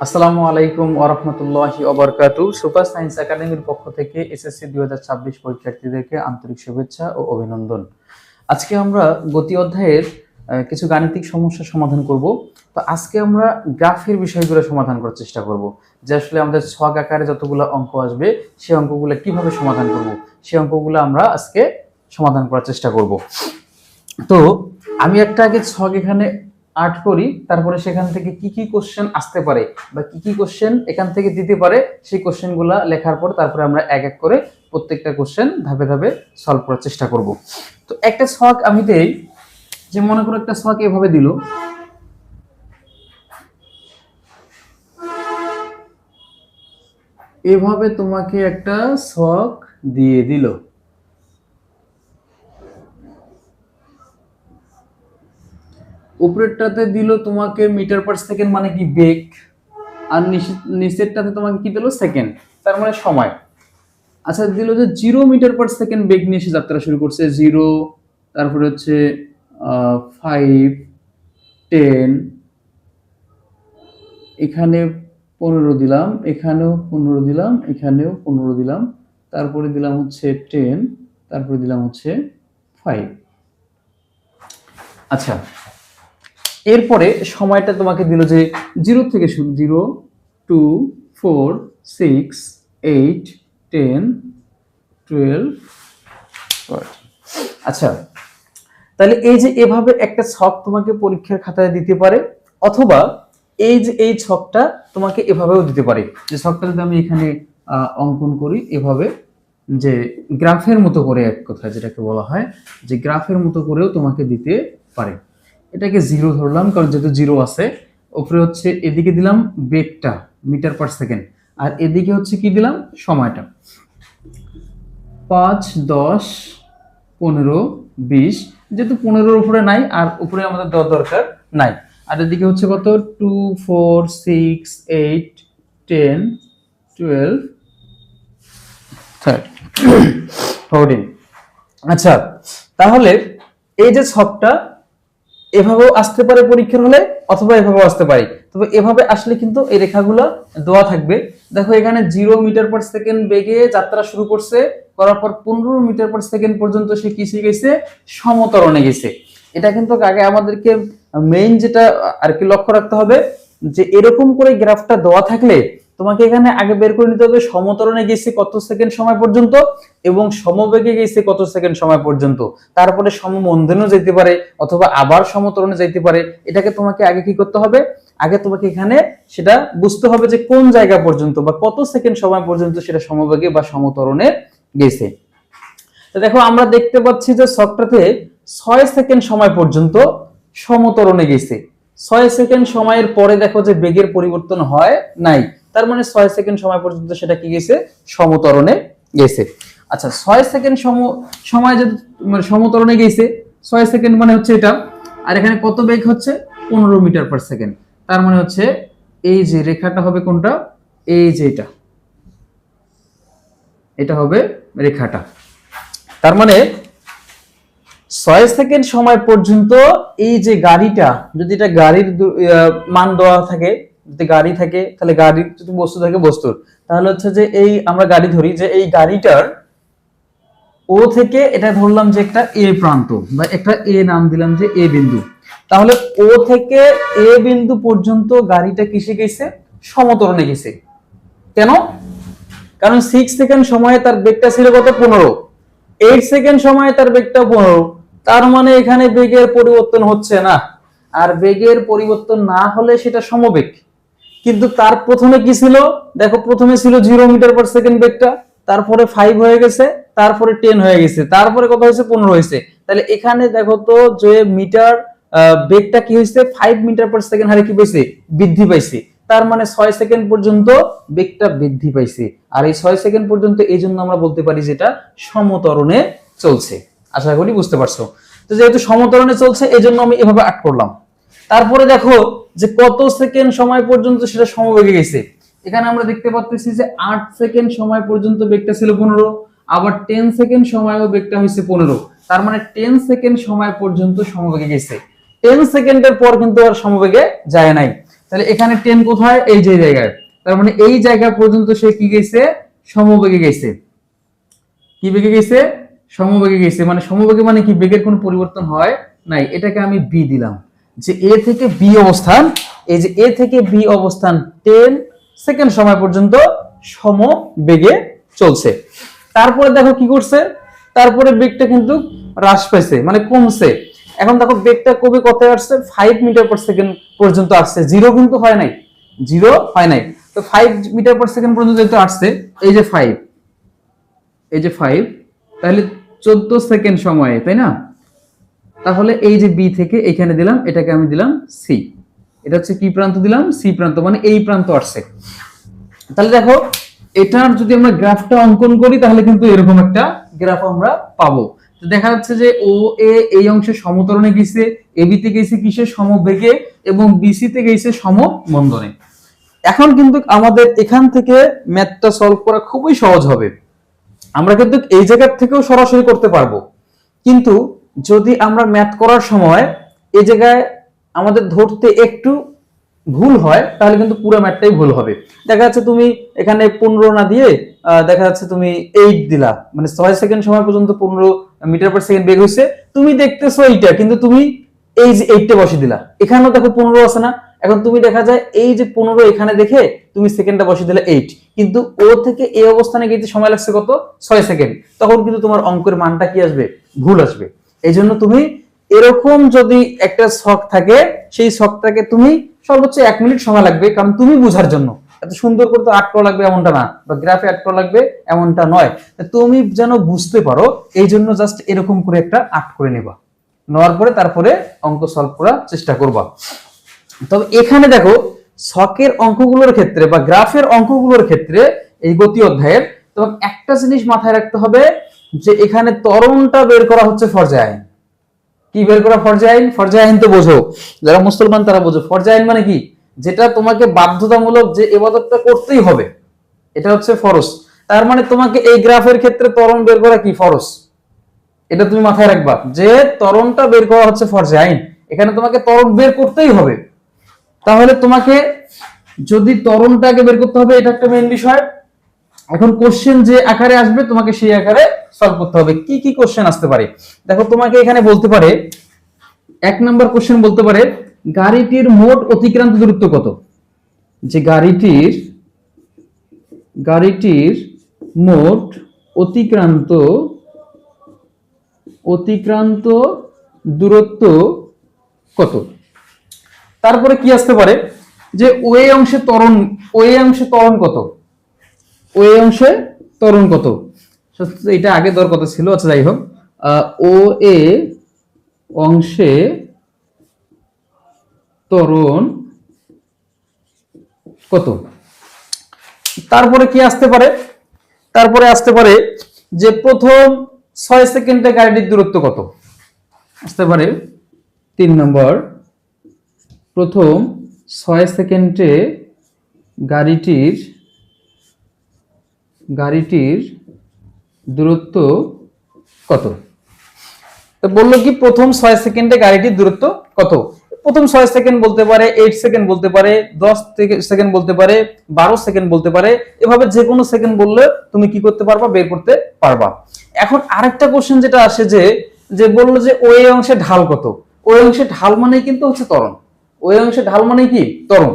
আসসালামু আলাইকুম ওরহমতুল্লাহি ওবরকাতু সুপার সায়েন্স একাডেমির পক্ষ থেকে এসএসসি দুই হাজার ছাব্বিশ পরীক্ষার্থীদেরকে আন্তরিক শুভেচ্ছা ও অভিনন্দন। আজকে আমরা গতি অধ্যায়ের কিছু গাণিতিক সমস্যার সমাধান করব। তো আজকে আমরা গ্রাফের বিষয়গুলো সমাধান করার চেষ্টা করব। যে আসলে আমাদের ছক আকারে যতগুলো অঙ্ক আসবে সেই অঙ্কগুলো কীভাবে সমাধান করব সেই অঙ্কগুলো আমরা আজকে সমাধান করার চেষ্টা করব। তো আমি একটা আগে ছক এখানে আর্ট করি, তারপরে সেখান থেকে কি কি কোশ্চেন আসতে পারে বা কি কি কোশ্চেন এখান থেকে দিতে পারে, সেই কোশ্চেনগুলো লেখার পর তারপরে আমরা এক এক করে প্রত্যেকটা কোশ্চেন ধাপে ধাপে সলভ করার চেষ্টা করব। তো একটা ছক আমি দেই, যে মনে করো একটা ছক এভাবে দিল। এভাবে তোমাকে একটা ছক দিয়ে দিল। উপরেরটাতে দিল তোমাকে মিটার পার সেকেন্ড মানে কি বেগ? আর নিচে- নিচেরটাতে তোমাকে কি দিল? সেকেন্ড তার মানে সময়। আচ্ছা দিল যে জিরো মিটার পার সেকেন্ড বেগ নিয়ে এসে যাত্রা শুরু করছে। জিরো তারপরে হচ্ছে ফাইভ টেন এখানে পনেরো দিলাম, এখানেও পনেরো দিলাম, এখানেও পনেরো দিলাম, তারপরে দিলাম হচ্ছে টেন তারপরে দিলাম হচ্ছে ফাইভ আচ্ছা এরপরে সময়টা তোমাকে দিল যে জিরো থেকে শুরু, zero, two, four, six, eight, ten, twelve আচ্ছা তাহলে এই যে এভাবে একটা ছক তোমাকে পরীক্ষার খাতায় দিতে পারে, অথবা এই যে এই ছকটা তোমাকে এভাবেও দিতে পারে। যে ছকটা যদি আমি এখানে অঙ্কন করি, এভাবে যে গ্রাফের মতো করে এক কথায় যেটাকে বলা হয়, যে গ্রাফের মতো করেও তোমাকে দিতে পারে। এটাকে জিরো ধরলাম, কারণ যেহেতু জিরো আছে উপরে হচ্ছে এদিকে দিলাম বেগটা, মিটার পার সেকেন্ড, আর এদিকে হচ্ছে কি দিলাম, সময়টা। পাঁচ, দশ, পনেরো, বিশ, যেহেতু পনেরোর উপরে নাই, আর উপরে আমাদের দেওয়ার দরকার নাই। আর এদিকে হচ্ছে কত? Two four six eight ten twelve thirty আচ্ছা তাহলে এই যে ছকটা এভাবেও আসতে পারে পরীক্ষার হলে অথবা এভাবেও আসতে পারে। তবে এভাবে আসলে কিন্তু এই রেখাগুলো দেওয়া থাকবে। দেখো এখানে জিরো মিটার পার সেকেন্ড বেগে যাত্রা শুরু করছে। করার পর পনেরো মিটার পার সেকেন্ড পর্যন্ত সে কিসে গেছে? সমতরণে গেছে। এটা কিন্তু আগে আমাদেরকে মেইন যেটা আর কি লক্ষ্য রাখতে হবে যে এরকম করে গ্রাফটা দেওয়া থাকলে তোমাকে এখানে আগে বের করে নিতে হবে। সমতরণে গেছে কত সেকেন্ড সময় পর্যন্ত? এবং সমবেগে গেছে কত সেকেন্ড সময় পর্যন্ত? তারপরে সমমন্ধনেও যেতে পারে অথবা আবার সমতরণে যাইতে পারে। এটাকে তোমাকে আগে কি করতে হবে? আগে তোমাকে এখানে সেটা বুঝতে হবে যে কোন জায়গা পর্যন্ত বা কত সেকেন্ড সময় পর্যন্ত সেটা সমবেগে বা সমতরণে গেছে। তো দেখো, আমরা দেখতে পাচ্ছি যে ছকটাতে ছয় সেকেন্ড সময় পর্যন্ত সমতরণে গেছে। ছয় সেকেন্ড সময়ের পরে দেখো যে বেগের পরিবর্তন হয় নাই। তার মানে ছয় সেকেন্ড সময় পর্যন্ত সেটা কি গেছে? সমতরণে গেছে। আচ্ছা ছয় সেকেন্ড সম, সময় যদি মানে সমতরণে গেছে, ছয় সেকেন্ড মানে হচ্ছে এটা। আর এখানে কত বেগ হচ্ছে? পনেরো মিটার পার সেকেন্ড তার মানে হচ্ছে এই যে রেখাটা হবে কোনটা? এই যে এটা। এটা হবে রেখাটা। তার মানে ছয় সেকেন্ড সময় পর্যন্ত এই যে গাড়িটা, যদি এটা গাড়ির মান দেওয়া থাকে যদি গাড়ি থাকে, তাহলে গাড়ির যদি বস্তু থাকে বস্তুর। তাহলে হচ্ছে যে এই আমরা গাড়ি ধরি যে এই গাড়িটার ও থেকে এটা ধরলাম যে একটা এ প্রান্ত বা একটা এ নাম দিলাম যে এ বিন্দু। তাহলে ও থেকে এ বিন্দু পর্যন্ত গাড়িটা কিসে গেছে? সমতরণে গেছে। কেন? কারণ সিক্স সেকেন্ড সময়ে তার বেগটা ছিল কত? পনেরো। এইট সেকেন্ড সময়ে তার বেগটা পনেরো। তার মানে এখানে বেগের পরিবর্তন হচ্ছে না। আর বেগের পরিবর্তন না হলে সেটা সমবেগ। কিন্তু তার প্রথমে কি ছিল? দেখো, প্রথমে ছিল জিরো মিটার পার সেকেন্ড বেগটা, তারপরে ফাইভ হয়ে গেছে, তারপরে টেন হয়ে গেছে, তারপরে কত হয়েছে? পনেরো হয়েছে। তাহলে এখানে দেখো তো যে মিটার বেগটা কি হয়েছে? ফাইভ মিটার পার সেকেন্ড হারে কি পাইছে? বৃদ্ধি পাইছে। তার মানে ছয় সেকেন্ড পর্যন্ত বেগটা বৃদ্ধি পাইছে। আর এই ছয় সেকেন্ড পর্যন্ত এই জন্য আমরা বলতে পারি যেটা সমতরণে চলছে। আশা করি বুঝতে পারছ। তো যেহেতু সমতরণে চলছে, এই জন্য আমি এভাবে আট করলাম। তারপরে দেখো যে কত সেকেন্ড সময় পর্যন্ত সেটা সমবেগে গেছে। এখানে আমরা দেখতে পাচ্ছি যে আট সেকেন্ড সময় পর্যন্ত বেগটা ছিল পনেরো, আবার টেন সেকেন্ড সময়ও বেগটা হয়েছে পনেরো। তার মানে টেন সেকেন্ড সময় পর্যন্ত সমবেগে গেছে। টেন সেকেন্ডের পর কিন্তু আর সমবেগে যায় নাই। তাহলে এখানে টেন কোথায়? এই যে জায়গায়। তার মানে এই জায়গা পর্যন্ত সে কি গেছে? সমবেগে গেছে। কি বেগে গেছে? সমবেগে গেছে। মানে সমবেগে মানে কি বেগের কোনো পরিবর্তন হয় নাই। এটাকে আমি বি দিলাম। যে এ থেকে বি অবস্থান, এই যে এ থেকে বি অবস্থান টেন সেকেন্ড সময় পর্যন্ত সম বেগে চলছে। তারপরে দেখো কি করছে? তারপরে বেগটা কিন্তু হ্রাস পাইছে মানে কমছে। এখন দেখো বেগটা কবে কত আসছে? ফাইভ মিটার পার সেকেন্ড পর্যন্ত আসছে। জিরো কিন্তু হয় নাই। জিরো হয় নাই। তো ফাইভ মিটার পার সেকেন্ড পর্যন্ত যেহেতু আসছে, এই যে ফাইভ এই যে ফাইভ তাহলে চোদ্দ সেকেন্ড সময়ে, তাই না? তাহলে এই যে বি থেকে এখানে দিলাম, এটাকে আমি দিলাম সি এটা হচ্ছে কি প্রান্ত দিলাম? সি প্রান্ত মানে এই প্রান্ত আসছে। তাহলে দেখো, এটার যদি আমরা গ্রাফটা অঙ্কন করি, তাহলে কিন্তু এরকম একটা গ্রাফ আমরা পাবো। তো দেখা যাচ্ছে যে ও এ এই অংশে সমতরণে গেছে এবি তে গেছে কিসে সমবেগে, এবং বিসি তে গেছে সমমন্দনে। এখন কিন্তু আমাদের এখান থেকে ম্যাথটা সলভ করা খুবই সহজ হবে। আমরা কিন্তু এই জায়গার থেকেও সরাসরি করতে পারব। কিন্তু যদি আমরা ম্যাথ করার সময় এই জায়গায় আমাদের ধরতে একটু ভুল হয়, তাহলে কিন্তু পুরো ম্যাথটাই ভুল হবে। দেখা যাচ্ছে তুমি এখানে পনেরো না দিয়ে দেখা যাচ্ছে তুমি এইট দিলা। মানে ছয় সেকেন্ড সময় পর্যন্ত পনেরো মিটার পার সেকেন্ড বেগ হয়েছে তুমি দেখতেছো এইটা, কিন্তু তুমি এই যে এইটটা বসে দিলা। এখানেও দেখো পনেরো আছে না। এখন তুমি দেখা যায় এই যে পনেরো এখানে দেখে তুমি সেকেন্ডটা বসে দিলে এইট কিন্তু ও থেকে এই অবস্থানে গেতে সময় লাগছে কত? ছয় সেকেন্ড তখন কিন্তু তোমার অঙ্কের মানটা কি আসবে? ভুল আসবে। এই জন্য তুমি এরকম যদি একটা শখ থাকে, সেই শখটাকে তুমি সর্বোচ্চ এক মিনিট সময় লাগবে, কারণ তুমি বুঝার জন্য। এত সুন্দর করে তো আট করা লাগবে এমনটা না, বা গ্রাফে আট করা লাগবে এমনটা নয়। তুমি যেন বুঝতে পারো, এই জন্য জাস্ট এরকম করে একটা আট করে নেবা। নেওয়ার পরে তারপরে অঙ্ক সলভ করার চেষ্টা করবা। তবে এখানে দেখো, শখের অঙ্কগুলোর ক্ষেত্রে বা গ্রাফের অঙ্কগুলোর ক্ষেত্রে এই গতি অধ্যায়ের তোমাকে একটা জিনিস মাথায় রাখতে হবে যে এখানে তরণটা বের করা হচ্ছে ফরজা আইন। কি বের করা ফরজা আইন? ফরজা আইন তো বোঝো। যারা মুসলমান তারা বোঝো। ফরজা আইন মানে কি? যেটা তোমাকে বাধ্যতামূলক যে এবাদতটা করতেই হবে, এটা হচ্ছে ফরজ। তার মানে তোমাকে এই গ্রাফের ক্ষেত্রে তরণ বের করা কি? ফরজ। এটা তুমি মাথায় রাখবা। যে তরণটা বের করা হচ্ছে ফরজে আইন, এখানে তোমাকে তরণ বের করতেই হবে। তাহলে তোমাকে যদি ত্বরণটাকে বের করতে হবে, এটা একটা মেইন বিষয়। এখন কোশ্চেন যে আকারে আসবে, তোমাকে সেই আকারে সলভ করতে হবে। কি কি কোশ্চেন আসতে পারে? দেখো, তোমাকে এখানে বলতে পারে, এক নম্বর কোশ্চেন বলতে পারে, গাড়িটির মোট অতিক্রান্ত দূরত্ব কত? যে গাড়িটির গাড়িটির মোট অতিক্রান্ত অতিক্রান্ত দূরত্ব কত? তারপরে কি আসতে পারে? যে ওয়ে অংশে ত্বরণ ওয়ে অংশে ত্বরণ কত? ওয়ে অংশে ত্বরণ কত? এটা আগে দর কত ছিল আচ্ছা যাই হোক। ও এ অংশে ত্বরণ কত? তারপরে কি আসতে পারে? তারপরে আসতে পারে যে প্রথম ছয় সেকেন্ডে গাড়িটির দূরত্ব কত? আসতে পারে তিন নম্বর। প্রথম ছয় সেকেন্ডে গাড়িটির গাড়িটির দূরত্ব কত? তো বলল কি প্রথম ছয় সেকেন্ডে গাড়িটির দূরত্ব কত? প্রথম ছয় সেকেন্ড বলতে পারে এইট সেকেন্ড বলতে পারে, দশ সেকেন্ড বলতে পারে, বারো সেকেন্ড বলতে পারে। এভাবে যে কোনো সেকেন্ড বললে তুমি কি করতে পারবা? বের করতে পারবা। এখন আরেকটা কোশ্চেন যেটা আসে যে যে বলল যে ওই অংশে ঢাল কত? ওই অংশে ঢাল মানেই কিন্তু হচ্ছে তরণ ওই অংশে ঢাল মানে কি? ত্বরণ।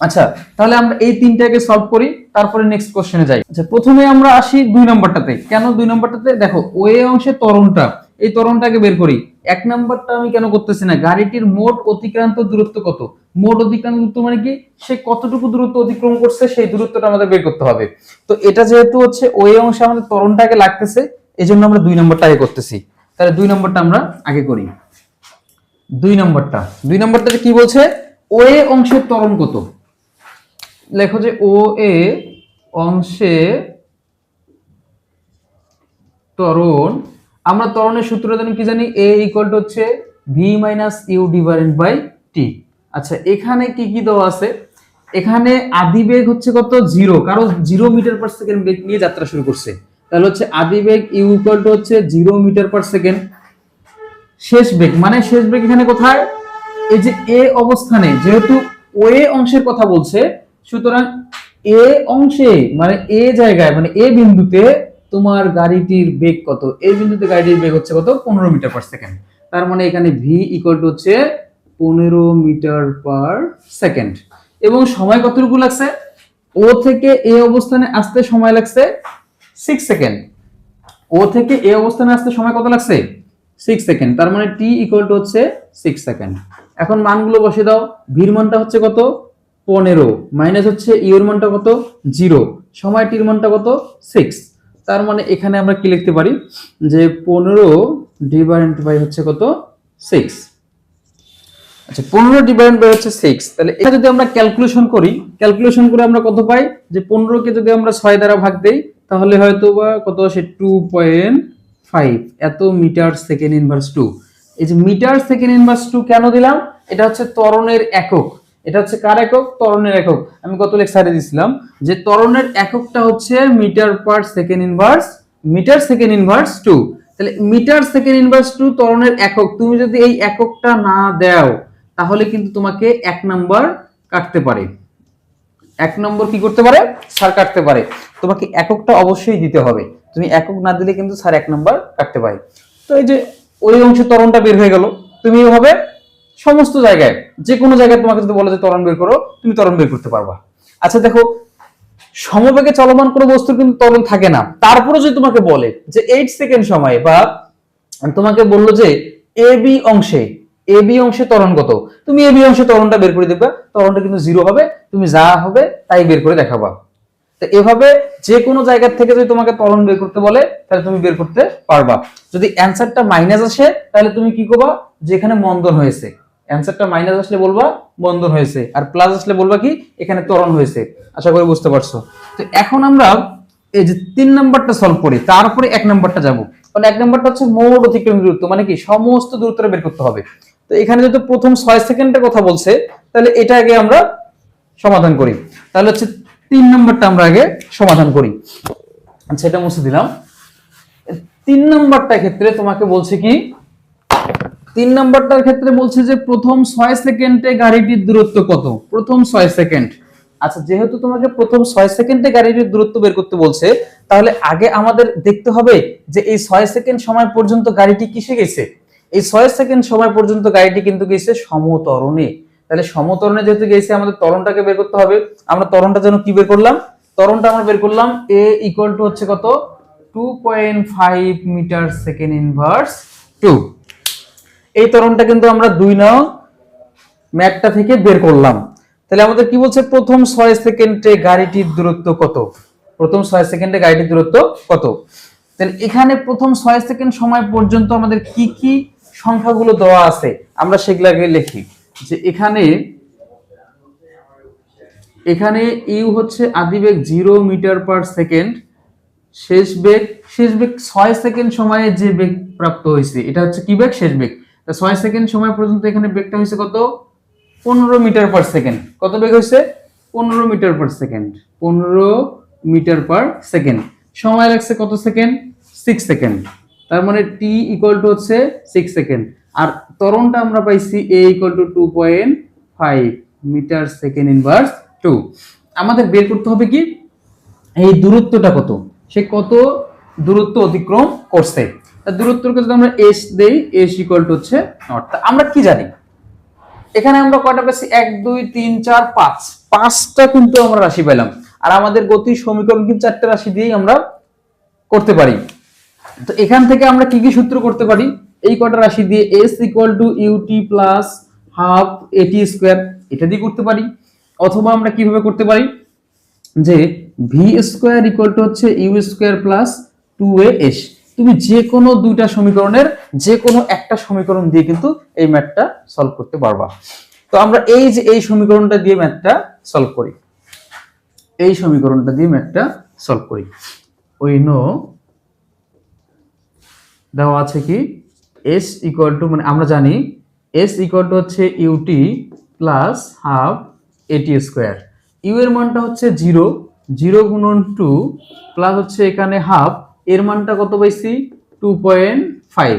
আচ্ছা তাহলে আমরা এই তিনটাকে সলভ করি, তারপরে নেক্সট কোশ্চেনে যাই। আচ্ছা প্রথমে আমরা আসি দুই নম্বরটাতে। কেন দুই নম্বরটাতে? দেখো ওয়ে অংশে ত্বরণটা, এই ত্বরণটাকে বের করি। এক নম্বরটা আমি কেন করতেছি না? গাড়িটির মোট অতিক্রান্ত দূরত্ব কত? মোট অতিক্রান্ত দূরত্ব মানে কি? সে কতটুকু দূরত্ব অতিক্রম করছে, সেই দূরত্বটা আমাদের বের করতে হবে। তো এটা যেহেতু হচ্ছে ওয়ে অংশে আমাদের ত্বরণটাকে লাগতেছে এই জন্য আমরা দুই নম্বরটা আগে করতেছি। তাহলে দুই নম্বরটা আমরা আগে করি। দুই নম্বরটা। দুই নম্বরটা কি বলছে? ওয়ে অংশের ত্বরণ কত? লেখো যে ও এ অংশে ত্বরণ। আমরা ত্বরণের সূত্র জানি কি জানি? এ ইকুয়াল টু হচ্ছে V minus U divided by T আচ্ছা এখানে কি কি দেওয়া আছে? এখানে আদি বেগ হচ্ছে কত? জিরো কারণ জিরো মিটার পার সেকেন্ড বেগ নিয়ে যাত্রা শুরু করছে। তাহলে হচ্ছে আদি বেগ ইউ ইকুয়াল টু হচ্ছে জিরো মিটার পার সেকেন্ড শেষ বেগ মানে শেষ বেগ এখানে কোথায়? এই যে এ অবস্থানে, যেহেতু ওয়ে অংশের কথা বলছে সুতরাং এ অংশে মানে এ জায়গায় মানে এ বিন্দুতে তোমার গাড়িটির বেগ কত? এই বিন্দুতে গাড়িটির বেগ হচ্ছে কত? পনেরো মিটার পার সেকেন্ড তার মানে এখানে ভি ইকুয়াল টু হচ্ছে পনেরো মিটার পার সেকেন্ড এবং সময় কতটুকু লাগছে? ও থেকে এ অবস্থানে আসতে সময় লাগছে সিক্স সেকেন্ড ও থেকে এ অবস্থানে আসতে সময় কত লাগছে? সিক্স সেকেন্ড তার মানে টি ইকুয়াল টু হচ্ছে সিক্স সেকেন্ড এখন মানগুলো বসে দাও। ভির মানটা হচ্ছে কত? পনেরো। মাইনাস হচ্ছে ইউর মানটা কত? জিরো। সময় টির মানটা কত? সিক্স। তার মানে এখানে আমরা কি লিখতে পারি? যে পনেরো ডিভাইড বাই হচ্ছে কত? সিক্স। আচ্ছা পনেরো ডিভাইড বাই হচ্ছে সিক্স। তাহলে এটা যদি আমরা ক্যালকুলেশন করি ক্যালকুলেশন করে আমরা কত পাই? যে পনেরোকে যদি আমরা ছয় দ্বারা ভাগ দেই, তাহলে হয়তো বা কত আসে? টু পয়েন্ট ফাইভ এত মিটার সেকেন্ড ইনভার্স টু এই যে মিটার সেকেন্ড ইনভার্স টু কেন দিলাম? এটা হচ্ছে ত্বরণের একক। এটা হচ্ছে কার একক? ত্বরণের একক। আমি কত লেকচারে দিছিলাম? যে ত্বরণের এককটা হচ্ছে metre per second inverse, metre second inverse two. তাহলে মিটার সেকেন্ড ইনভার্স টু ত্বরণের একক। তুমি যদি এই এককটা না দাও, তাহলে কিন্তু তোমাকে এক নাম্বার কাটতে পারে। এক নম্বর কি করতে পারে? স্যার কাটতে পারে। তোমাকে এককটা অবশ্যই দিতে হবে। তুমি একক না দিলে কিন্তু স্যার এক নম্বর কাটতে পারে। তো এই যে ওই অংশে ত্বরণটা বের হয়ে গেল। তুমি এভাবে সমস্ত জায়গায় যে কোনো জায়গায় তোমাকে যদি বলে যে ত্বরণ বের করো, তুমি ত্বরণ বের করতে পারবা। আচ্ছা দেখো, সমবেগে চলমান কোনো বস্তুর কিন্তু ত্বরণ থাকে না। তারপরে যদি তোমাকে বলে যে এইট সেকেন্ড সময়ে বা তোমাকে বলল যে এ বি অংশে, এ বি অংশে ত্বরণ কত, তুমি এ বি অংশে ত্বরণটা বের করে দেবে ত্বরণটা কিন্তু জিরো হবে, তুমি যা হবে তাই বের করে দেখাবা। তো এভাবে যে কোনো জায়গা থেকে যদি তোমাকে ত্বরণ বের করতে বলে, তাহলে তুমি বের করতে পারবা। যদি অ্যান্সারটা মাইনাস আসে, তাহলে তুমি কি করবা? যে এখানে মন্দন হয়েছে। অ্যান্সারটা মাইনাস আসলে বলবা বন্ধন হয়েছে। আর প্লাস আসলে বলবা কি, এখানে ত্বরণ হয়েছে। আশা করি বুঝতে পারছ। তো এখন আমরা এই যে তিন নাম্বারটা সলভ করি, তারপরে এক নাম্বারটা যাব। কারণ এক নাম্বারটা হচ্ছে মোট অতিক্রম দূরত্ব মানে কি সমস্ত দূরত্বটা বের করতে হবে। তো এখানে যেহেতু প্রথম ছয় সেকেন্ডের কথা বলছে, তাহলে এটা আগে আমরা সমাধান করি। তাহলে হচ্ছে তিন নাম্বারটা আমরা আগে সমাধান করি। আচ্ছা এটা মুছে দিলাম। তিন নাম্বারটা ক্ষেত্রে তোমাকে বলছে কি তিন নাম্বারটার ক্ষেত্রে বলছে যে প্রথম ছয় সেকেন্ডে গাড়িটির দূরত্ব কত? প্রথম ছয় সেকেন্ড। আচ্ছা যেহেতু তোমাকে প্রথম ছয় সেকেন্ডে গাড়িটির দূরত্ব বের করতে বলছে, তাহলে আগে আমাদের দেখতে হবে যে এই ছয় সেকেন্ড সময় পর্যন্ত গাড়িটি কিসে গেছে? এই ছয় সেকেন্ড সময় পর্যন্ত গাড়িটি কিন্তু গেছে সমতরণে। তাহলে সমতরণে যেহেতু গেছে, আমাদের তরণটাকে বের করতে হবে। আমরা তরণটা যেন কি বের করলাম? তরণটা আমরা বের করলাম এ ইকুয়াল টু হচ্ছে কত? Two point five metre second inverse two এই ত্বরণটা কিন্তু আমরা দুই নাও ম্যাপটা থেকে বের করলাম। তাহলে আমাদের কি বলছে? প্রথম ছয় সেকেন্ডে গাড়িটির দূরত্ব কত? প্রথম ছয় সেকেন্ডে গাড়িটির দূরত্ব কত? তাহলে এখানে প্রথম ছয় সেকেন্ড সময় পর্যন্ত আমাদের কি কি সংখ্যাগুলো দেওয়া আছে? আমরা সেগুলো আগে লিখি। যে এখানে এখানে ইউ হচ্ছে আদিবেগ জিরো মিটার পার সেকেন্ড, শেষ বেগ শেষ বেগ ছয় সেকেন্ড সময়ে যে বেগ প্রাপ্ত হয়েছে, এটা হচ্ছে কি বেগ? শেষ বেগ। ছয় সেকেন্ড সময় পর্যন্ত এখানে বেগটা হয়েছে কত? পনেরো মিটার পার সেকেন্ড কত বেগ হয়েছে? পনেরো মিটার পার সেকেন্ড পনেরো মিটার পার সেকেন্ড সময় লাগছে কত সেকেন্ড সিক্স সেকেন্ড তার মানে টি ইকুয়াল টু হচ্ছে সিক্স সেকেন্ড আর ত্বরণটা আমরা পাইছি A equal to two point five metre second inverse two আমাদের বের করতে হবে কি? এই দূরত্বটা কত? সে কত দূরত্ব অতিক্রম করছে। দূরত্বকে যদি আমরা এস দেই এস ইকুয়াল টু হচ্ছে তা আমরা কি জানি? এখানে আমরা কয়টা পেয়েছি এক, দুই, তিন, চার, পাঁচ। পাঁচটা কিন্তু আমরা রাশি পেলাম আর আমাদের গতির সমীকরণ কিন্তু চারটে রাশি দিয়েই আমরা করতে পারি। তো এখান থেকে আমরা কি কি সূত্র করতে পারি? এই কটা রাশি দিয়ে S equal to U T plus half A T square এটা দিয়ে করতে পারি। অথবা আমরা কীভাবে করতে পারি? যে ভি স্কোয়ার ইকুয়াল টু হচ্ছে u square plus two a s তুমি যে কোনো দুইটা সমীকরণের যে কোনো একটা সমীকরণ দিয়ে কিন্তু এই ম্যাথটা সলভ করতে পারবা। তো আমরা এই যে এই সমীকরণটা দিয়ে ম্যাথটা সলভ করি। এই সমীকরণটা দিয়ে ম্যাথটা সলভ করি। ওই নো, দেওয়া আছে কি? এস ইকুয়াল টু মানে আমরা জানি এস ইকুয়াল টু হচ্ছে u t plus half a t square u এর মানটা হচ্ছে জিরো জিরো গুণন টু প্লাস হচ্ছে এখানে হাফ এর মানটা কত পাইছি? টু পয়েন্ট ফাইভ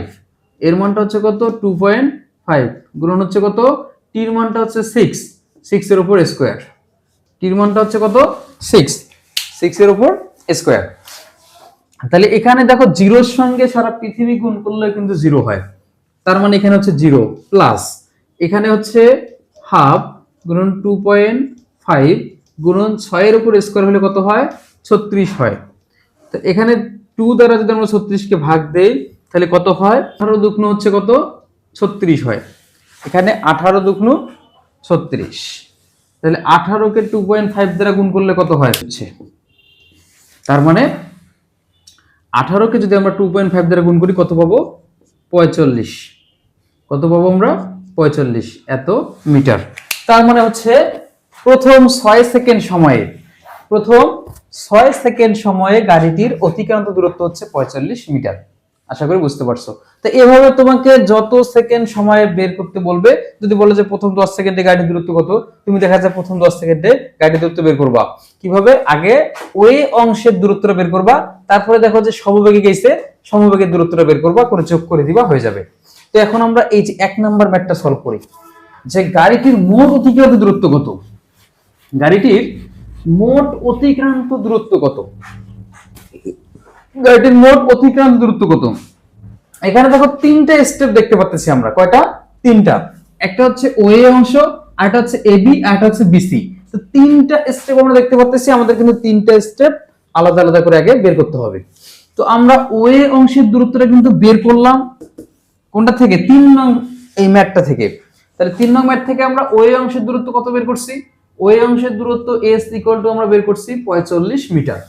এর মানটা হচ্ছে কত? টু পয়েন্ট ফাইভ গুণন হচ্ছে কত? টির মানটা হচ্ছে সিক্স সিক্স এর উপর স্কোয়ার টির মানটা হচ্ছে কত? সিক্স সিক্স এর উপর স্কোয়ার তাহলে এখানে দেখো জিরোর সঙ্গে সারা পৃথিবী গুণ করলে কিন্তু জিরো হয়। তার মানে এখানে হচ্ছে জিরো প্লাস এখানে হচ্ছে হাফ গুণন টু পয়েন্ট ফাইভ গুণন ছয়ের উপর স্কোয়ার হলে কত হয়? ছত্রিশ হয়। তো এখানে টু দ্বারা যদি আমরা ছত্রিশকে ভাগ দেই, তাহলে কত হয়? আঠারো দুগ্ন হচ্ছে কত? ছত্রিশ হয়। এখানে আঠারো দুগ্ন ছত্রিশ। তাহলে আঠারোকে টু পয়েন্ট ফাইভ দ্বারা গুণ করলে কত হয়? হচ্ছে। তার মানে আঠারোকে যদি আমরা টু পয়েন্ট ফাইভ দ্বারা গুণ করি, কত পাবো? পঁয়তাল্লিশ। কত পাবো আমরা? পঁয়তাল্লিশ। এত মিটার। তার মানে হচ্ছে প্রথম ছয় সেকেন্ড সময়ে, প্রথম ছয় সেকেন্ড সময়ে গাড়িটির অতিক্রান্ত দূরত্ব হচ্ছে পঁয়তাল্লিশ মিটার। আশা করি বুঝতে পারছ। তো এভাবে তোমাকে যত সেকেন্ড সময়ে বের করতে বলবে, যদি বলে যে প্রথম দশ সেকেন্ডে গাড়ির দূরত্ব কত, তুমি দেখা যায় প্রথম দশ সেকেন্ডে গাড়ির দূরত্ব বের করবা। কীভাবে? আগে ওই অংশের দূরত্বটা বের করবা, তারপরে দেখো যে সমবেগে গেছে সমবেগের দূরত্বটা বের করবা, করে যোগ করে দিবা, হয়ে যাবে। তো এখন আমরা এই যে এক নাম্বার ম্যাথটা সলভ করি। যে গাড়িটির মোট অতিক্রান্ত দূরত্ব কত? গাড়িটির মোট অতিক্রান্ত দূরত্ব কত? গাড়িটির মোট অতিক্রান্ত দূরত্ব কত? এখানে দেখো তিনটা স্টেপ দেখতে পাচ্ছি আমরা। কয়টা? তিনটা। একটা হচ্ছে ওএ অংশ আরেকটা হচ্ছে এবি আরেকটা হচ্ছে বিসি তো তিনটা স্টেপ আমরা দেখতে পাচ্ছি আমাদের কিন্তু তিনটা স্টেপ আলাদা আলাদা করে আগে বের করতে হবে। তো আমরা ওএ অংশের দূরত্বটা কিন্তু বের করলাম। কোনটা থেকে? তিন নং এই ম্যাটটা থেকে। তাহলে তিন নং ম্যাট থেকে আমরা ওএ অংশের দূরত্ব কত বের করছি? ওএ অংশের দূরত্ব এস ইকুয়াল টু আমরা বের করছি পঁয়তাল্লিশ মিটার।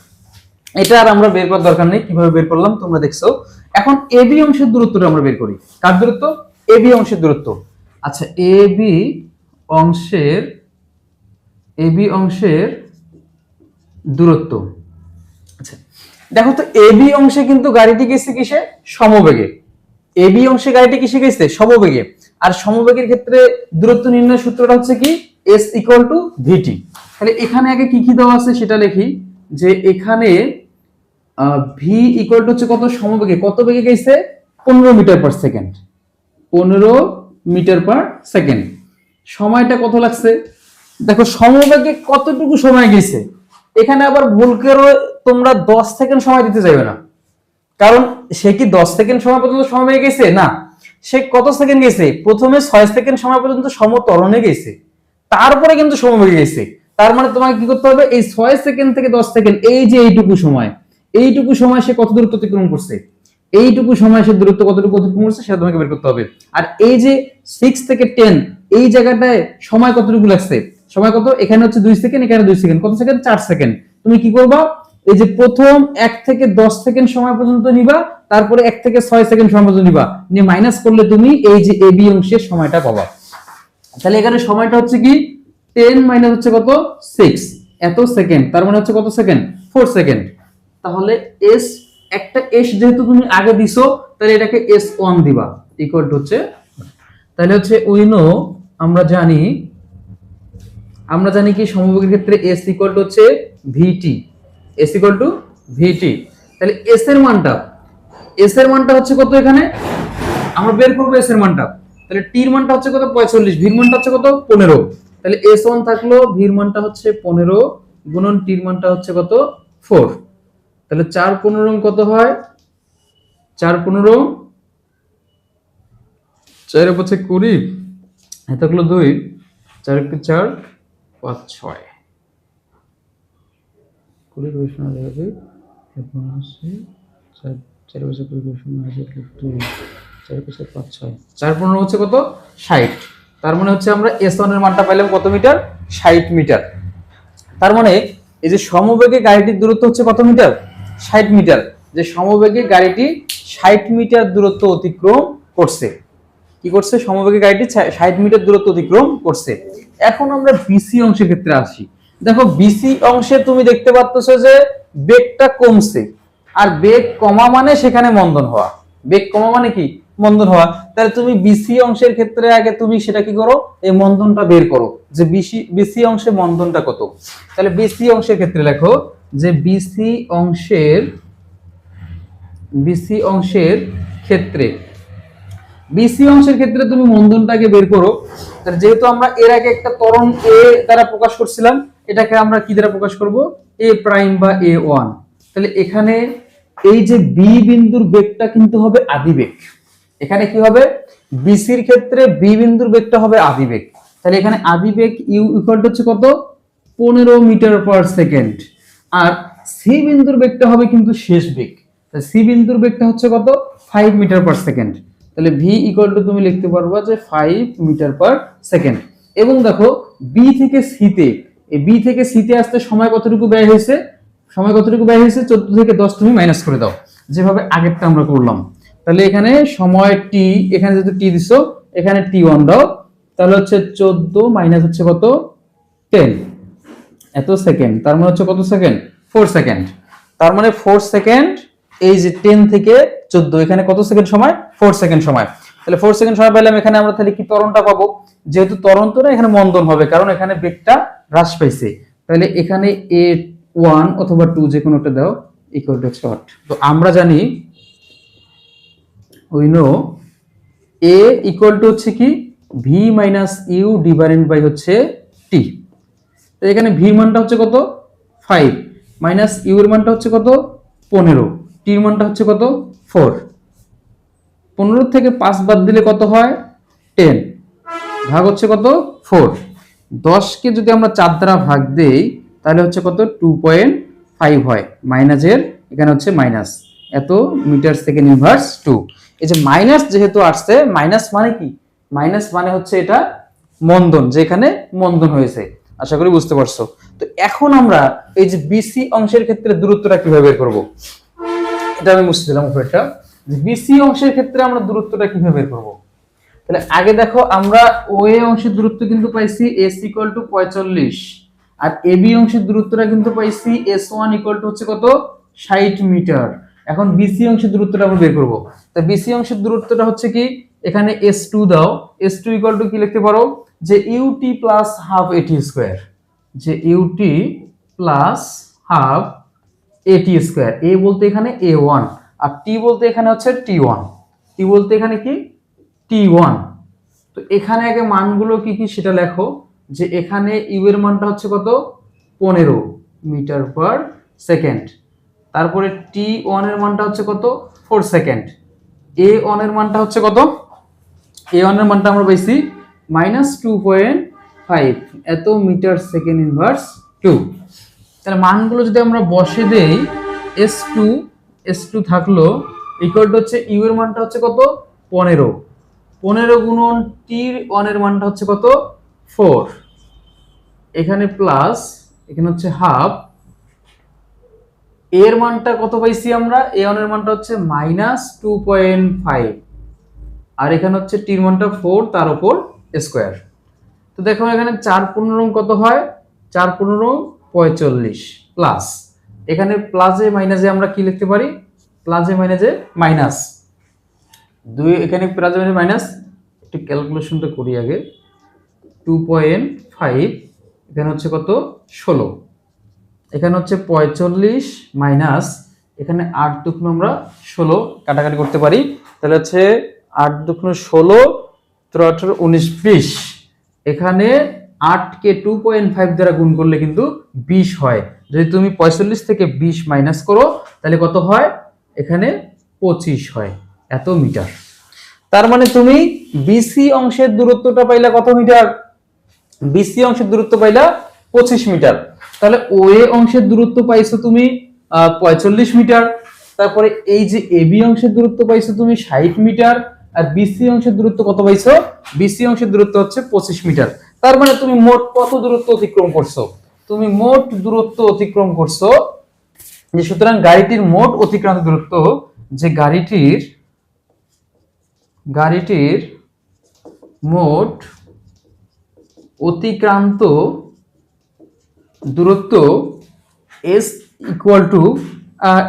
এটা আর আমরা বের করার দরকার নেই, কীভাবে বের করলাম তোমরা দেখছ। এখন এবি অংশের দূরত্বটা আমরা বের করি। কার দূরত্ব? এবি অংশের দূরত্ব। আচ্ছা এ বি অংশের এবি অংশের দূরত্ব। আচ্ছা দেখো তো এ বি অংশে কিন্তু গাড়িটি গেছে কিসে? সমবেগে। এ বি অংশে গাড়িটি কিসে গেছে? সমবেগে। আর সমবেগের ক্ষেত্রে দূরত্ব নির্ণয় সূত্রটা হচ্ছে কি? এস ইকুয়াল টু ভিটি তাহলে এখানে আগে কি কি দেওয়া আছে সেটা লিখি, যে এখানে ভি ইকুয়াল টু হচ্ছে কত সমবেগে, কত বেগে গেছে? পনেরো মিটার পার সেকেন্ড পনেরো মিটার পার সেকেন্ড সময়টা কত লাগছে? দেখো, সমবেগে কতটুকু সময় গেছে? এখানে আবার ভুল করে তোমরা দশ সেকেন্ড সময় দিতে চাইবে না। কারণ সে কি দশ সেকেন্ড সময় পর্যন্ত সময় গেছে? না। সে কত সেকেন্ড গেছে? প্রথমে ছয় সেকেন্ড সময় পর্যন্ত সমতরণে গেছে। তারপরে কিন্তু সময় বেড়ে গেছে। তার মানে তোমাকে কি করতে হবে? এই ছয় সেকেন্ড থেকে দশ সেকেন্ড এই যে এইটুকু সময় এইটুকু সময় সে কত দূরত্ব অতিক্রম করছে? এইটুকু সময় সে দূরত্ব কতটুকু অতিক্রম করছে, সেটা তোমাকে বের করতে হবে। আর এই যে সিক্স থেকে টেন এই জায়গাটায় সময় কতটুকু লাগছে? সময় কত? এখানে হচ্ছে দুই সেকেন্ড এখানে দুই সেকেন্ড কত সেকেন্ড চার সেকেন্ড তুমি কি করবা? এই যে প্রথম এক থেকে দশ সেকেন্ড সময় পর্যন্ত নিবা, তারপরে এক থেকে ছয় সেকেন্ড সময় পর্যন্ত নিবা। নিয়ে মাইনাস করলে তুমি এই যে এবি অংশের সময়টা পাবা। তাহলে এখানে সময়টা হচ্ছে কি? টেন মাইনাস হচ্ছে কত? সিক্স এত সেকেন্ড তার মানে হচ্ছে কত সেকেন্ড ফোর সেকেন্ড তাহলে এস একটা এস যেহেতু তুমি আগে দিছো, তাহলে এটাকে এস ওয়ান দিবা। ইকুয়াল টু হচ্ছে তাহলে হচ্ছে উইনো আমরা জানি আমরা জানি কি সমবেগের ক্ষেত্রে এস ইকুয়াল টু হচ্ছে v t s equal to v t তাহলে এস এর মানটা এস এর মানটা হচ্ছে কত এখানে? আমরা বের করব এস এর মানটা। তাহলে টির মানটা হচ্ছে কত? পঁয়তাল্লিশ। ভির মানটা হচ্ছে কত? পনেরো। তাহলে এস ওয়ান থাকল, ভির মানটা হচ্ছে পনেরো, গুণন টির মানটা হচ্ছে কত? ফোর। তাহলে চার পনেরো কত হয়? চার পনেরো। চার হচ্ছে কুড়ি হলো দুই। চার একটু চার, পাঁচ, ছয়। কুড়ি চার চার বছর কুড়ি আছে চার পনেরো হচ্ছে কত? ষাট। তার মানে হচ্ছে আমরা এস ওয়ানের মানটা পাইলাম কত মিটার? ষাট মিটার। তার মানে এই যে সমবেগে গাড়িটির দূরত্ব হচ্ছে কত মিটার? ষাট মিটার। যে সমবেগে গাড়িটি ষাট মিটার দূরত্ব অতিক্রম করছে। কি করছে? সমবেগে গাড়িটি ষাট মিটার দূরত্ব অতিক্রম করছে। এখন আমরা বিসি অংশের ক্ষেত্রে আসি। দেখো বিসি অংশে তুমি দেখতে পাচ্ছ যে বেগটা কমছে। আর বেগ কমা মানে সেখানে মন্দন হওয়া। বেগ কমা মানে কি? মন্দন হওয়া। তাহলে তুমি বিসি অংশের ক্ষেত্রে আগে তুমি সেটা কি করো? এই মন্দনটা বের করো। যে বিসি বিসি অংশে মন্দনটা কত? তাহলে বিসি অংশের ক্ষেত্রে লেখো যে বিসি অংশের বিসি অংশের ক্ষেত্রে। বিসি অংশের ক্ষেত্রে তুমি মন্দনটাকে বের করো। তাহলে যেহেতু আমরা এর আগে একটা তরণ এ দ্বারা প্রকাশ করছিলাম, এটাকে আমরা কি দ্বারা প্রকাশ করব? এ প্রাইম বা এ ওয়ান তাহলে এখানে এই যে বি বিন্দুর বেগটা কিন্তু হবে আদিবেগ। এখানে কি হবে? বিসির ক্ষেত্রে বি বিন্দুর বেগটা হবে আদিবেগ তাহলে এখানে আদিবেগ ইউ ইকুয়াল হচ্ছে কত? পনেরো মিটার পার সেকেন্ড আর সি বিন্দুর বেগটা হবে কিন্তু শেষ বেগ। তাহলে সি বিন্দুর বেগটা হচ্ছে কত? ফাইভ মিটার পার সেকেন্ড তাহলে ভি ইকুয়াল টু তুমি লিখতে পারবা যে ফাইভ মিটার পার সেকেন্ড এবং দেখো বি থেকে সিতে এই বি থেকে সিতে আসতে সময় কতটুকু ব্যয় হয়েছে? সময় কতটুকু ব্যয় হয়েছে? চোদ্দ থেকে দশ তুমি মাইনাস করে দাও। যেভাবে আগেরটা আমরা করলাম। তাহলে এখানে সময় টি এখানে যেহেতু টি দিছো, এখানে টি ওয়ান দাও, তাহলে হচ্ছে চোদ্দ মাইনাস হচ্ছে কত? টেন এত সেকেন্ড তার মানে হচ্ছে কত সেকেন্ড ফোর সেকেন্ড তার মানে ফোর সেকেন্ড এই যে টেন থেকে চোদ্দ, এখানে কত সেকেন্ড সময়? ফোর সেকেন্ড সময়। তাহলে ফোর সেকেন্ড সময় পেলাম এখানে আমরা তাহলে কি তরণটা পাবো? যেহেতু ত্বরণ তো না, এখানে মন্দন হবে, কারণ এখানে বেগটা হ্রাস পাইছে। তাহলে এখানে এ ওয়ান অথবা টু যে কোনো একটা দাও ইকুয়াল টু হট তো আমরা জানি we know a equal to হচ্ছে কি? V minus u divided by হচ্ছে টি তো এখানে ভির মানটা হচ্ছে কত? ফাইভ মাইনাস ইউ এর মানটা হচ্ছে কত? পনেরো। টির মানটা হচ্ছে কত? ফোর পনেরো থেকে পাঁচ বাদ দিলে কত হয়? টেন ভাগ হচ্ছে কত? ফোর দশকে যদি আমরা চার দ্বারা ভাগ দেই, তাহলে হচ্ছে কত? টু পয়েন্ট ফাইভ হয়। মাইনাসের এখানে হচ্ছে মাইনাস এত মিটার সেকেন্ড ইনভার্স টু এই যে মাইনাস যেহেতু আসছে মাইনাস মানে কি? মাইনাস মানে হচ্ছে এটা মন্দন যেখানে মন্দন হয়েছে। আশা করি বুঝতে পারছ। তো এখন আমরা এই যে বিসি অংশের ক্ষেত্রে দূরত্বটা কীভাবে বের করব? এটা আমি মুছে দিলাম উপরেরটা বিসি অংশের ক্ষেত্রে আমরা দূরত্বটা কীভাবে বের করব? তাহলে আগে দেখো, আমরা ওএ অংশের দূরত্ব কিন্তু পাইছি এস ইকুয়াল টু পঁয়তাল্লিশ। আর এবি অংশের দূরত্বটা কিন্তু পাইছি এস ওয়ান ইকুয়াল টু হচ্ছে কত? ষাট মিটার। এখন বিসি অংশের দূরত্বটা আমরা বের করব। তা বিসি অংশের দূরত্বটা হচ্ছে কি? এখানে এস টু দাও। এস টু ইকুয়াল টু কি লিখতে পারো? যে u t plus half a t square যে u t plus half a t square a বলতে এখানে এ ওয়ান আর টি বলতে এখানে হচ্ছে টি ওয়ান টি বলতে এখানে কি? টি ওয়ান তো এখানে আগে মানগুলো কি কি সেটা লেখো। যে এখানে ইউ এর মানটা হচ্ছে কত? পনেরো মিটার পার সেকেন্ড। তারপরে টি ওয়ানের মানটা হচ্ছে কত? ফোর সেকেন্ড এ ওয়ানের মানটা হচ্ছে কত? এ ওয়ানের মানটা আমরা পাইছি মাইনাস টু পয়েন্ট ফাইভ এত মিটার সেকেন্ড ইনভার্স টু তাহলে মানগুলো যদি আমরা বসে দেই এস টু এস টু থাকল ইকুয়াল টু হচ্ছে ইউ এর মানটা হচ্ছে কত? পনেরো। পনেরো গুণন টির ওয়ানের মানটা হচ্ছে কত? ফোর এখানে প্লাস এখানে হচ্ছে হাফ এর মানটা কত পাইছি আমরা? এ ওয়ানের মানটা হচ্ছে মাইনাস টু পয়েন্ট ফাইভ আর এখানে হচ্ছে টির মানটা ফোর তার উপর স্কোয়ার তো দেখো এখানে চার পনেরো কত হয়? চার পনেরো পঁয়তাল্লিশ প্লাস এখানে প্লাসে মাইনাসে আমরা কি লিখতে পারি? প্লাসে মাইনাসে মাইনাস দুই, এখানে প্লাসে মাইনাসে মাইনাস একটু ক্যালকুলেশনটা করি আগে। টু পয়েন্ট ফাইভ এখানে হচ্ছে কত? ষোলো। এখানে হচ্ছে পঁয়তাল্লিশ মাইনাস, এখানে আট দুগুণ আমরা ষোলো কাটাকাটি করতে পারি। তাহলে হচ্ছে আট দুগুণ ষোলো, তেরো উনিশ, বিশ। এখানে আটকে টু পয়েন্ট ফাইভ দ্বারা গুণ করলে কিন্তু বিশ হয়। যদি তুমি পঁয়তাল্লিশ থেকে বিশ মাইনাস করো, তাহলে কত হয়? এখানে পঁচিশ হয়। এত মিটার। তার মানে তুমি বিসি অংশের দূরত্বটা পাইলা কত মিটার? বিসি অংশের দূরত্ব পাইলা পঁচিশ মিটার। তাহলে ওএ অংশের দূরত্ব পাইছো তুমি পঁয়তাল্লিশ মিটার। তারপরে এই যে এবি অংশের দূরত্ব পাইছো তুমি ষাট মিটার, আর বিসি অংশের দূরত্ব কত পাইছো? বিসি অংশের দূরত্ব হচ্ছে পঁচিশ মিটার। তার মানে তুমি মোট কত দূরত্ব অতিক্রম করছ? তুমি মোট দূরত্ব অতিক্রম করছ যে সুতরাং গাড়িটির মোট অতিক্রান্ত দূরত্ব যে গাড়িটির গাড়িটির মোট অতিক্রান্ত দূরত্ব এস ইকুয়াল টু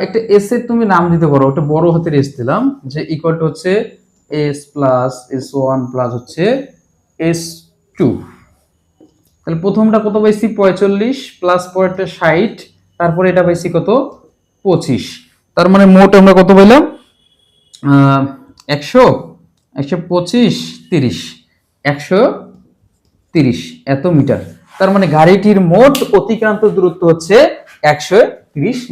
একটা এস এর তুমি নাম দিতে পারো, একটা বড় হাতের এস দিলাম, যে ইকুয়াল টু হচ্ছে s plus s one plus হচ্ছে এস টু তাহলে প্রথমটা কত পাইছি? পঁয়তাল্লিশ প্লাস পরেরটা ষাট, তারপরে এটা পাইছি কত? পঁচিশ। তার মানে মোট আমরা কত পেলাম একশো? একশো পঁচিশ, তিরিশ। একশো তিরিশ, এত মিটার। তার মানে গাড়িটির মোট অতিক্রান্ত দূরত্ব হচ্ছে একশো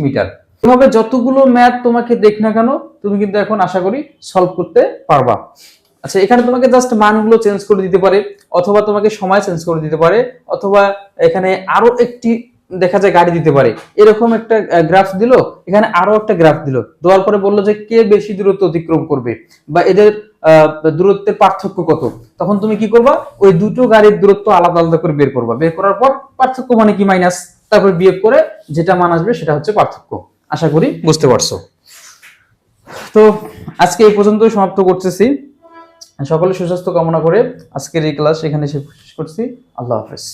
মিটার। তোমাকে যতগুলো ম্যাথ তোমাকে দেখ না কেন, তুমি কিন্তু এখন আশা করি সলভ করতে পারবা। আচ্ছা এখানে তোমাকে জাস্ট মানগুলো চেঞ্জ করে দিতে পারে, অথবা তোমাকে সময় চেঞ্জ করে দিতে পারে, অথবা এখানে আরও একটি দেখা যায় গাড়ি দিতে পারে। এরকম একটা গ্রাফ দিল, এখানে আরও একটা গ্রাফ দিল। দেওয়ার পরে বলল যে কে বেশি দূরত্ব অতিক্রম করবে, বা এদের দূরত্বের পার্থক্য কত? তখন তুমি কি করবা? ওই দুটো গাড়ির দূরত্ব আলাদা আলাদা করে বের করবা। বের করার পর পার্থক্য মানে কি? মাইনাস তারপর বিয়োগ করে যেটা মান আসবে সেটা হচ্ছে পার্থক্য। আশা করি বুঝতে পারছ। তো আজকে এই পর্যন্তই সমাপ্ত করতেছি। সকলে সুস্বাস্থ্য কামনা করে আজকের এই ক্লাস এখানে শেষ করছি। আল্লাহ হাফেজ।